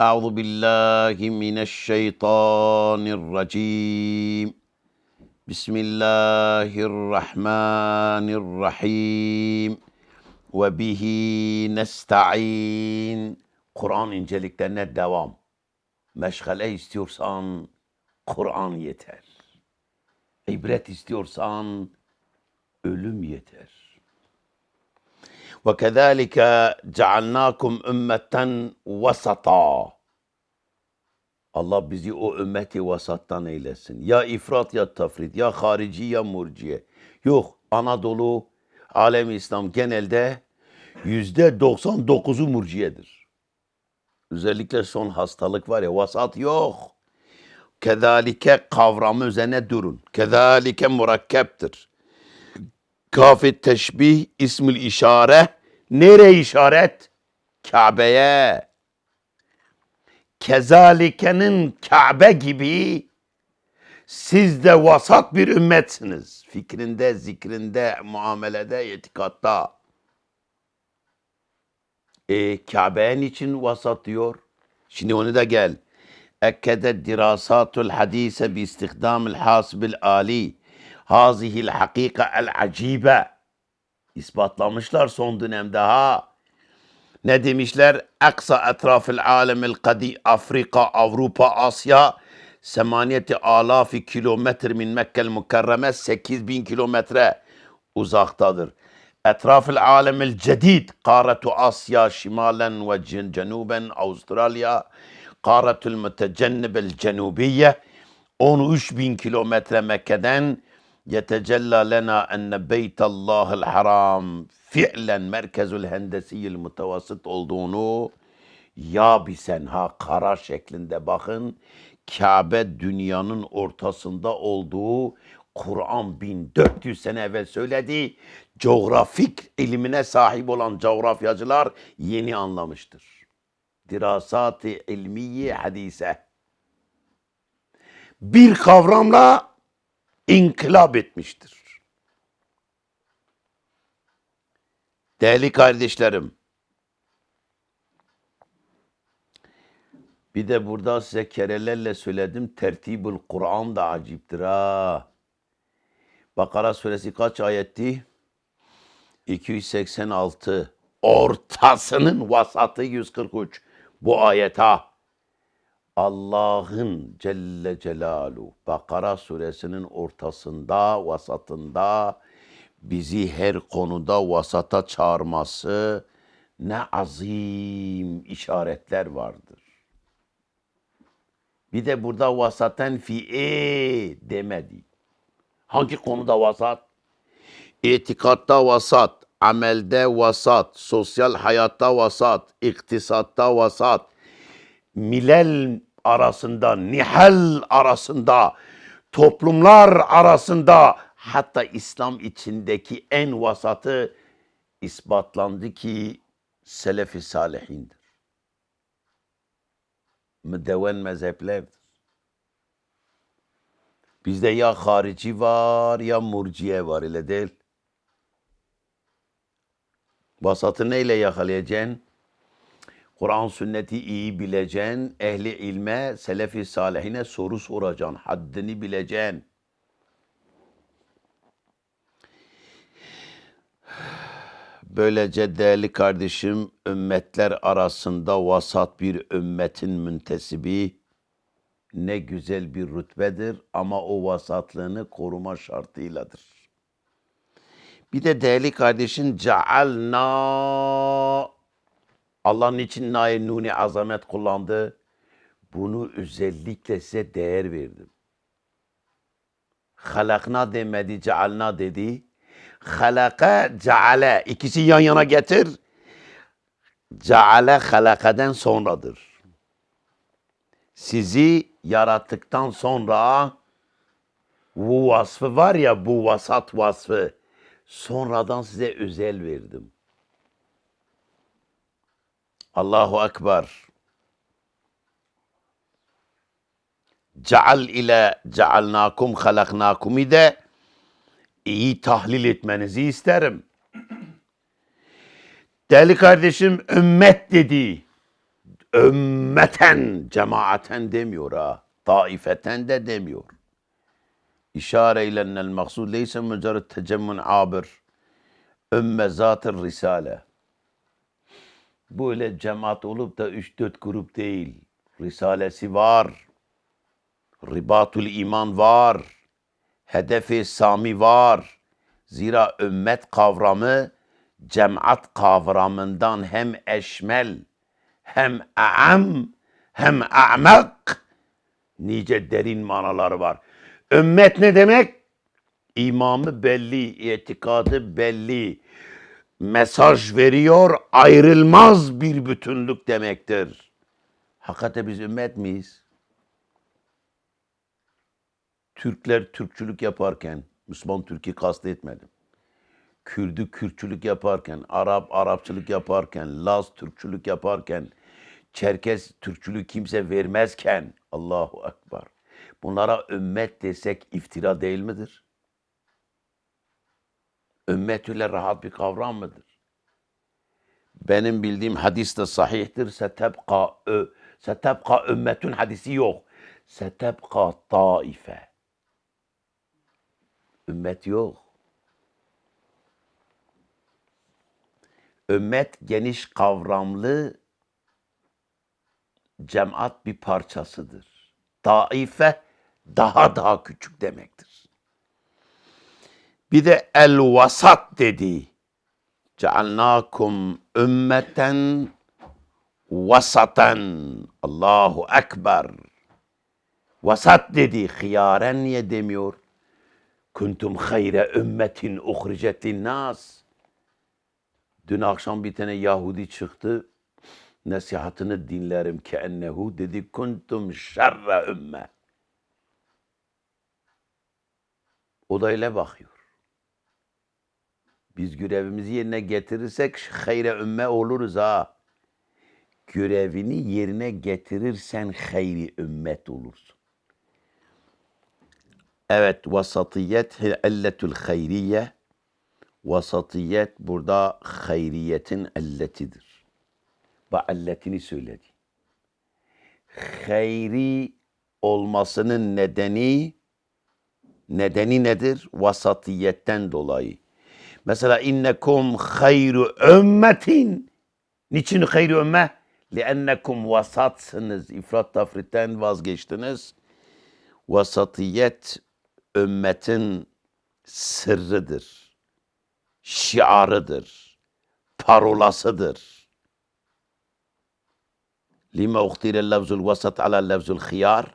أعوذ بالله من الشيطان الرجيم بسم الله الرحمن الرحيم وبه nesta'in Kur'an inceliklerine devam. Meşgale istiyorsan Kur'an yeter. İbret istiyorsan ölüm yeter. وَكَذَٰلِكَ جَعَلْنَاكُمْ ümmeten vasata. Allah bizi o ümmeti vasattan eylesin. Ya ifrat ya tafrit, ya harici ya murciye. Yok Anadolu, alem İslam genelde yüzde 99'u murciyedir. Özellikle son hastalık var ya vasat yok. Kezalike kavramı üzerine durun. Kezalike murakkeptir. Kafi teşbih ismül işare. Nereye işaret? Kabe'ye. Kezalikenin Kabe gibi siz de vasat bir ümmetsiniz. Fikrinde, zikrinde, muamelede, itikatta. E, Kabe'nin için vasat diyor. Şimdi onu da gel. Ekkede dirasatul hadise bi istihdamil hasibil ali. Hazihil hakika el acibe. İspatlamışlar son dönemde ha. Ne demişler? Aksa etrafil alemil kadi Afrika, Avrupa, Asya semaniyeti alafi kilometre min Mekkel mükerreme 8000 kilometre uzaktadır. Etrafil alemil cedid karetu Asya şimalen ve cen- cenuben Avustralya karetül mütecennibel cenubiye 13 bin kilometre Mekke'den yetecella lena enne beytallahil haram fiilen merkezül hendesiyil mutevasıt olduğunu yabisen ha kara şeklinde bakın Kabe dünyanın ortasında olduğu Kur'an 1400 sene evvel söyledi. Coğrafik ilimine sahip olan coğrafyacılar yeni anlamıştır. Dirasat-ı ilmiye hadise. Bir kavramla inkılap etmiştir. Değerli kardeşlerim, bir de burada size kerelerle söyledim, tertibül Kur'an da aciptir ha. Bakara suresi kaç ayetti? 286. Ortasının vasatı 143. Bu ayet ha. Allah'ın Celle Celaluhu Bakara suresinin ortasında, vasatında bizi her konuda vasata çağırması ne azim işaretler vardır. Bir de burada vasaten fi'e demedi. Hangi konuda vasat? İtikatta vasat, amelde vasat, sosyal hayatta vasat, iktisatta vasat, milel arasında, nihal arasında, toplumlar arasında, hatta İslam içindeki en vasatı ispatlandı ki Selefi Salihindir. Müdeven mezheplerdir. Bizde ya harici var ya murciye var öyle değil. Vasatı neyle yakalayacaksın? Kur'an sünneti iyi bileceksin. Ehli ilme, selefi salihine soru soracaksın. Haddini bileceksin. Böylece değerli kardeşim ümmetler arasında vasat bir ümmetin müntesibi ne güzel bir rütbedir ama o vasatlığını koruma şartıyladır. Bir de değerli kardeşin cealna Allah'ın için nail nuni azamet kullandı. Bunu özellikle size değer verdim. Halakna demedi, cealna dedi. Halaka, ceale. ikisi yan yana getir. Ceale halakaden sonradır. Sizi yarattıktan sonra bu vasfı var ya bu vasat vasfı sonradan size özel verdim. Allahu Ekber. Ceal ile cealnakum halaknakum de iyi tahlil etmenizi isterim. Değerli kardeşim ümmet dedi. ümmeten, cemaaten demiyor ha. Taifeten de demiyor. İşare ilennel maksud leyse mücerred tecemmun abir. Ümme zatır risale. Böyle cemaat olup da 3-4 grup değil. Risalesi var. Ribatul iman var. Hedefi sami var. Zira ümmet kavramı cemaat kavramından hem eşmel hem a'am hem a'mak nice derin manaları var. Ümmet ne demek? İmamı belli, itikadı belli. Mesaj veriyor, ayrılmaz bir bütünlük demektir. Hakikaten biz ümmet miyiz? Türkler Türkçülük yaparken, Müslüman Türk'ü kastetmedim. Kürdü Kürtçülük yaparken, Arap Arapçılık yaparken, Laz Türkçülük yaparken, Çerkez Türkçülük kimse vermezken Allahu Ekber. Bunlara ümmet desek iftira değil midir? Ümmet rahat bir kavram mıdır? Benim bildiğim hadis de sahihtir. Setebka, ö, setebka ümmetün hadisi yok. Setebka taife. Ümmet yok. Ümmet geniş kavramlı cemaat bir parçasıdır. Taife daha daha küçük demektir. Bir de el vasat dedi. Cealnakum ümmeten vasaten. Allahu Ekber. Vasat dedi. Hıyaren niye demiyor? Kuntum hayre ümmetin uhricet nas. Dün akşam bir tane Yahudi çıktı. Nasihatını dinlerim ki ennehu dedi kuntum şerre ümme. O da öyle bakıyor. Biz görevimizi yerine getirirsek hayre ümme oluruz ha. Görevini yerine getirirsen hayri ümmet olursun. Evet, vasatiyet elletül hayriye. Vasatiyet burada hayriyetin elletidir. Bak elletini söyledi. Hayri olmasının nedeni nedeni nedir? Vasatiyetten dolayı. Mesela innekum hayru ümmetin. Niçin hayru ümme? Liennekum vasatsınız. İfrat tafritten vazgeçtiniz. Vasatiyet ümmetin sırrıdır. Şiarıdır. Parolasıdır. Lima uhtire levzul vasat ala levzul khiyar.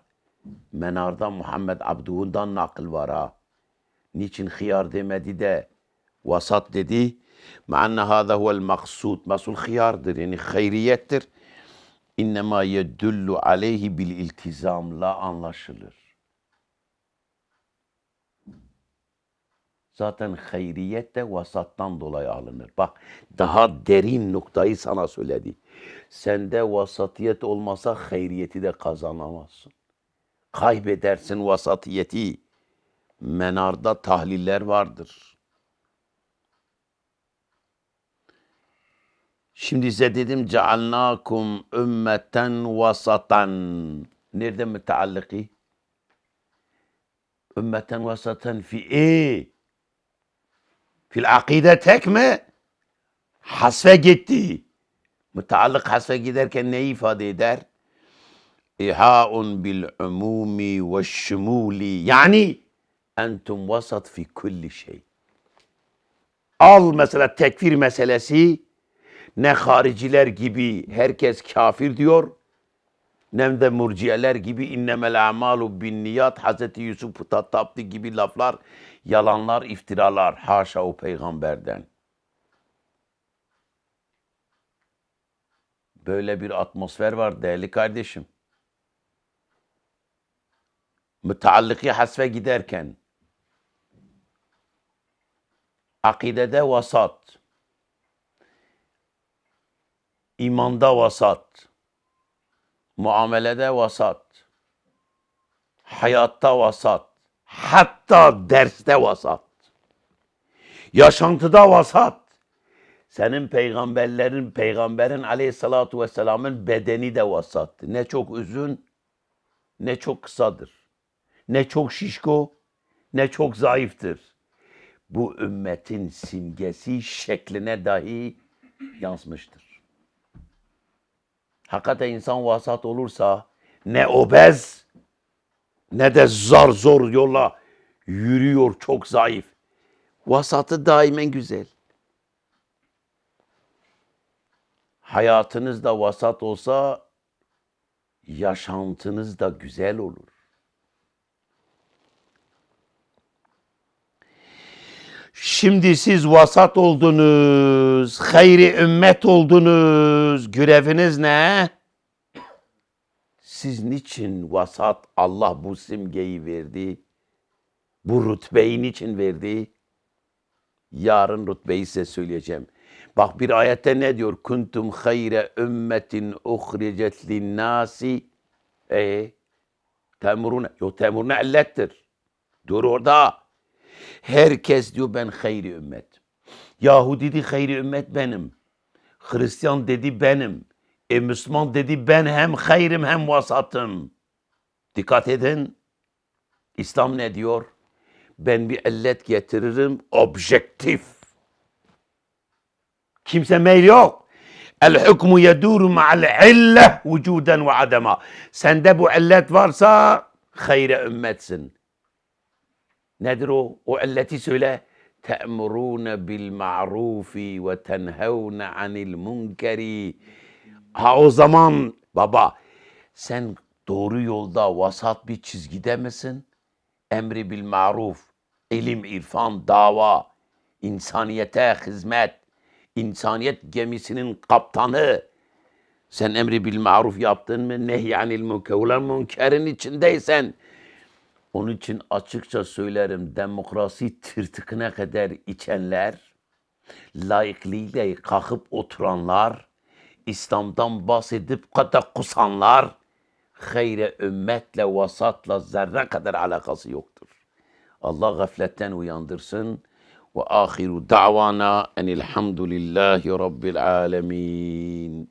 Menarda Muhammed Abduhun'dan nakıl var ha. Niçin hıyar demedi de vasat dedi. Ma'anne hâzâ huvel maksud. Masul hıyardır yani hayriyettir. Yedullu aleyhi bil iltizamla anlaşılır. Zaten hayriyet de vasattan dolayı alınır. Bak daha derin noktayı sana söyledi. Sende vasatiyet olmasa hayriyeti de kazanamazsın. Kaybedersin vasatiyeti. Menarda tahliller vardır. Şimdi size dedim cealnakum ümmeten vasatan. Nerede mütealliki? Ümmeten vasatan fi e? Fil akide tek mi? Hasfe gitti. Müteallık hasfe giderken neyi ifade eder? İha'un bil umumi ve şumuli. Yani entum vasat fi kulli şey. Al mesela tekfir meselesi ne hariciler gibi herkes kafir diyor ne de murciyeler gibi innemel amalu bin niyat Hazreti Yusuf Tatapti gibi laflar yalanlar iftiralar haşa o peygamberden. Böyle bir atmosfer var değerli kardeşim. Mütealliki hasfe giderken akidede vasat, imanda vasat, muamelede vasat, hayatta vasat, hatta derste vasat, yaşantıda vasat, Senin peygamberlerin, peygamberin aleyhissalatu vesselamın bedeni de vasattı. Ne çok uzun, ne çok kısadır. Ne çok şişko, ne çok zayıftır. Bu ümmetin simgesi şekline dahi yansımıştır. Hakikaten insan vasat olursa ne obez ne de zar zor yolla yürüyor çok zayıf. Vasatı daimen güzel. Hayatınız da vasat olsa yaşantınız da güzel olur. Şimdi siz vasat oldunuz, hayri ümmet oldunuz. Göreviniz ne? Siz niçin vasat Allah bu simgeyi verdi? Bu rütbeyi niçin verdi? Yarın rütbeyi size söyleyeceğim. Bak bir ayette ne diyor? Kuntum hayre ümmetin uhricet linnâsi. E temurune. Yo temurune illettir. Dur orada. Herkes diyor ben hayri ümmet. Yahudi dedi hayri ümmet benim. Hristiyan dedi benim. E Müslüman dedi ben hem hayrim hem vasatım. Dikkat edin. İslam ne diyor? Ben bir illet getiririm objektif. Kimse meyil yok. El hukmu yeduru ma'al ille vücuden ve adema. Sende bu illet varsa hayre ümmetsin. Nedir o? O illeti söyle. Te'murûne bil ma'rufi ve tenhevne anil munkeri. Ha o zaman baba sen doğru yolda vasat bir çizgide misin? Emri bil maruf, ilim, irfan, dava, insaniyete hizmet, insaniyet gemisinin kaptanı. Sen emri bil maruf yaptın mı? Nehyanil münker. münkerin içindeysen onun için açıkça söylerim demokrasi tırtıkına kadar içenler, layıklığıyla kalkıp oturanlar, İslam'dan bahsedip kata kusanlar, hayre ümmetle, vasatla zerre kadar alakası yoktur. Allah gafletten uyandırsın. Ve ahiru da'vana enilhamdülillahi rabbil alemin.